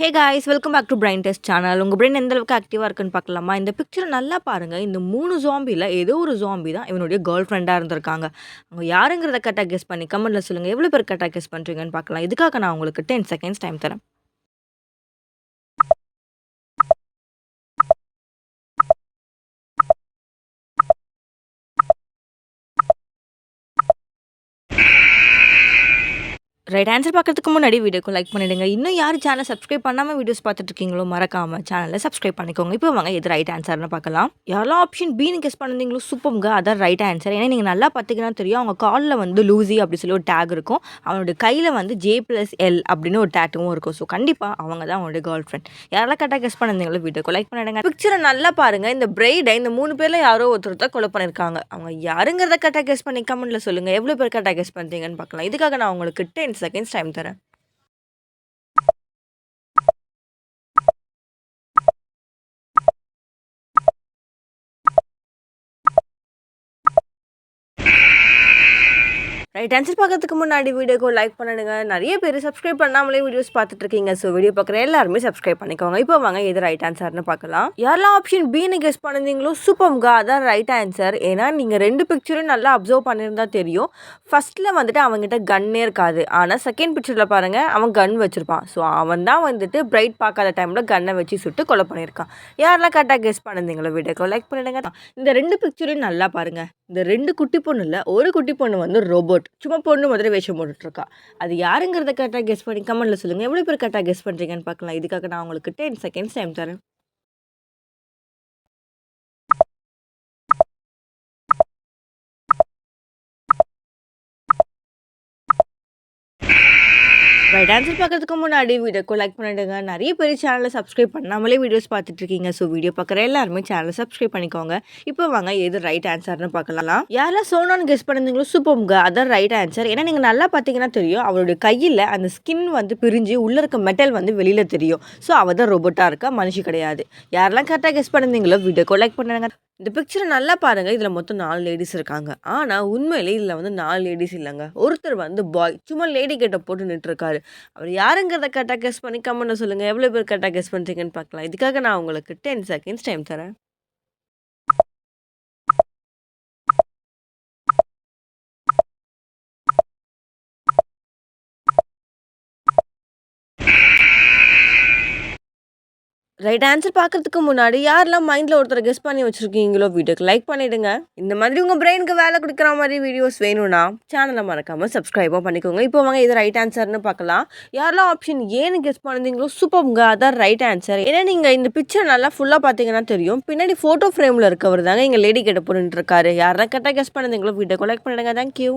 Hey guys welcome back to brain test channel உங்கள் brain எந்த அளவுக்கு ஆக்டிவாக இருக்குன்னு பார்க்கலாமா? இந்த பிக்சரை நல்லா பாருங்கள் இந்த மூணு ஜாம்பியில் ஏதோ ஒரு ஜாம்பி தான் இவனுடைய கேர்ள் ஃப்ரெண்டாக இருந்திருக்காங்க. அவங்க யாருங்கிறத கரெக்டாக கெஸ் பண்ணி கமெண்ட்டில் சொல்லுங்கள் எவ்வளோ பேர் கரெக்டாக கெஸ் பண்ணுறீங்கன்னு பார்க்கலாம். இதுக்காக நான் உங்களுக்கு டென் செகண்ட்ஸ் டைம் தரேன். ரைட் ஆன்சர் பார்க்குறதுக்கு முன்னாடி வீடியோக்கு லைக் பண்ணிடுங்க. இன்னும் யார் சேனல் சப்ஸ்கிரைப் பண்ணாமல் வீடியோஸ் பார்த்துட்டு இருக்கீங்களோ மறக்காம சேனலை சப்ஸ்கிரைப் பண்ணிக்கோங்க. இப்போ வாங்க இது ரைட் ஆன்சர்னு பார்க்கலாம். யாரெல்லாம் ஆப்ஷன் பின்னு கெஸ் பண்ணிருந்தீங்களோ சூப்பருங்க அதான் ரைட் ஆன்சர் ஏன்னா நீங்கள் நல்லா பார்த்தீங்கன்னா தெரியும் அவங்க காலில் வந்து லூசி அப்படி சொல்லி ஒரு டேக் இருக்கும். அவனோட கையில் வந்து ஜே ப்ளஸ் எல் அப்படின்னு ஒரு டேட்டுவும் இருக்கும். ஸோ கண்டிப்பாக அவங்க தான் அவனோட கேர்ள் ஃப்ரெண்ட் யாரெல்லாம் கரெக்டாக கெஸ் பண்ணிருந்தீங்களோ வீடியோக்கு லைக் பண்ணிடுங்க. பிக்சரை நல்லா பாருங்கள் இந்த பிரைடை இந்த மூணு பேரில் யாரோ ஒருத்தர் தான் கொலை பண்ணியிருக்காங்க அவங்க யாருங்கிறத கரெக்டாக கெஸ் பண்ணி கமெண்ட்டில் சொல்லுங்கள் எவ்வளோ பேர் கரெக்டாக கெஸ் பண்ணுறீங்கன்னு பார்க்கலாம். இதுக்காக நான் உங்களுக்கு டென் செகண்ட்ஸ் டைம் தரேன் ரைட் ஆன்சர் பார்க்கறதுக்கு முன்னாடி வீடியோக்கு லைக் பண்ணிடுங்க. நிறைய பேர் சப்ஸ்கிரைப் பண்ணாமலே வீடியோஸ் பார்த்துட்டு இருக்கீங்க ஸோ வீடியோ பார்க்குற எல்லாருமே சப்ஸ்கிரைப் பண்ணிக்கோங்க. இப்போ வாங்க எது ரைட் ஆன்சர்னு பார்க்கலாம். யாரெல்லாம் ஆப்ஷன் பின்னு கெஸ் பண்ணிருந்தீங்களோ சூப்பம்கா அதான் ரைட் ஆன்சர் ஏன்னா நீங்கள் ரெண்டு பிக்சரும் நல்லா அப்சர்வ் பண்ணியிருந்தா தெரியும். ஃபர்ஸ்ட்டில் வந்துட்டு அவங்ககிட்ட கன்னே இருக்காது. ஆனால் செகண்ட் பிக்சரில் பாருங்கள் அவன் கன் வச்சுருப்பான். ஸோ அவன் தான் வந்துட்டு பிரைட் பார்க்காத டைமில் கன்னை வச்சு சுட்டு கொலை பண்ணியிருக்கான். யாரெல்லாம் கரெக்டாக கெஸ் பண்ணிருந்தீங்களோ வீடியோக்கு லைக் பண்ணிடுங்க. இந்த ரெண்டு பிக்சரையும் நல்லா பாருங்கள் இந்த ரெண்டு குட்டி பொண்ணு இல்லை ஒரு குட்டி பொண்ணு வந்து ரோபோட் சும்மா பொண்ணு மாதிரி வேஷம் போட்டுட்ருக்கா. அது யாருங்கிறத கரெக்டாக கெஸ் பண்ணி கமெண்ட்டில் சொல்லுங்கள் எவ்வளோ பேர் கரெக்டாக கெஸ் பண்ணுறீங்கன்னு பார்க்கலாம். இதுக்காக நான் உங்களுக்கு டென் செகண்ட்ஸ் டைம் தரேன். ரைட் ஆன்சர் பார்க்கறதுக்கு முன்னாடி வீடியோக்கு லைக் பண்ணிடுங்க. நிறைய பேர் சேனலை சப்ஸ்கிரைப் பண்ணாமலே வீடியோஸ் பார்த்துட்டு இருக்கீங்க. ஸோ வீடியோ பார்க்குற எல்லாருமே சேனலை சப்ஸ்கிரைப் பண்ணிக்கோங்க. இப்போ வாங்க எது ரைட் ஆன்சர்னு பார்க்கலாம். யாரெல்லாம் சோனான்னு கெஸ் பண்ணிருந்தீங்களோ சூப்பர்ங்க அதான் ரைட் ஆன்சர் ஏன்னா நீங்கள் நல்லா பார்த்தீங்கன்னா தெரியும் அவளுடைய கையில் அந்த ஸ்கின் வந்து பிரிஞ்சு உள்ளே இருக்க மெட்டல் வந்து வெளியில் தெரியும். ஸோ அவள் தான் ரோபோட்டாக இருக்கா? மனுஷி கிடையாது. யாரெல்லாம் கரெக்டாக கெஸ் பண்ணிருந்தீங்களோ வீடியோக்கு லைக் பண்ணுங்க. இந்த பிக்சரை நல்லா பாருங்கள் இதில் மொத்தம் நாலு லேடிஸ் இருக்காங்க. ஆனால் உண்மையிலே இதில் வந்து நாலு லேடிஸ் இல்லைங்க. ஒருத்தர் வந்து பாய் சும்மா லேடி கேட்ட போட்டு நின்றுருக்காரு அவர் யாருங்கிறத கரெக்டாக கெஸ் பண்ணி கமெண்ட்டில் சொல்லுங்கள் எவ்வளோ பேர் கரெக்டாக கெஸ் பண்ணுறீங்கன்னு பார்க்கலாம். இதுக்காக நான் உங்களுக்கு டென் செகண்ட்ஸ் டைம் தரேன். ரைட் ஆன்சர் பார்க்கறதுக்கு முன்னாடி யாரெல்லாம் மைண்டில் ஒருத்தர் கெஸ் பண்ணி வச்சுருக்கீங்களோ வீடியோக்கு லைக் பண்ணிவிடுங்க இந்த மாதிரி உங்கள் பிரெயினுக்கு வேலை கொடுக்குற மாதிரி வீடியோஸ் வேணும்னா சேனலை மறக்காமல் சப்ஸ்கிரைபும் பண்ணிக்கோங்க. இப்போ வாங்க இது ரைட் ஆன்சர்னு பார்க்கலாம். யாரெல்லாம் ஆப்ஷன் ஏன்னு கெஸ் பண்ணிருந்தீங்களோ சூப்பர்ங்க அதான் ரைட் ஆன்சர் ஏன்னா நீங்கள் இந்த பிக்சர் நல்லா ஃபுல்லாக பார்த்தீங்கன்னா தெரியும். பின்னாடி ஃபோட்டோ ஃப்ரேமில் இருக்கவர் தாங்க எங்கள் லேடி கிட்ட போட்டுருக்காரு யாரெல்லாம் கரெக்டாக கெஸ் பண்ணிருந்தீங்களோ வீடியோக்கு லைக் பண்ணிடுங்க. தேங்க்யூ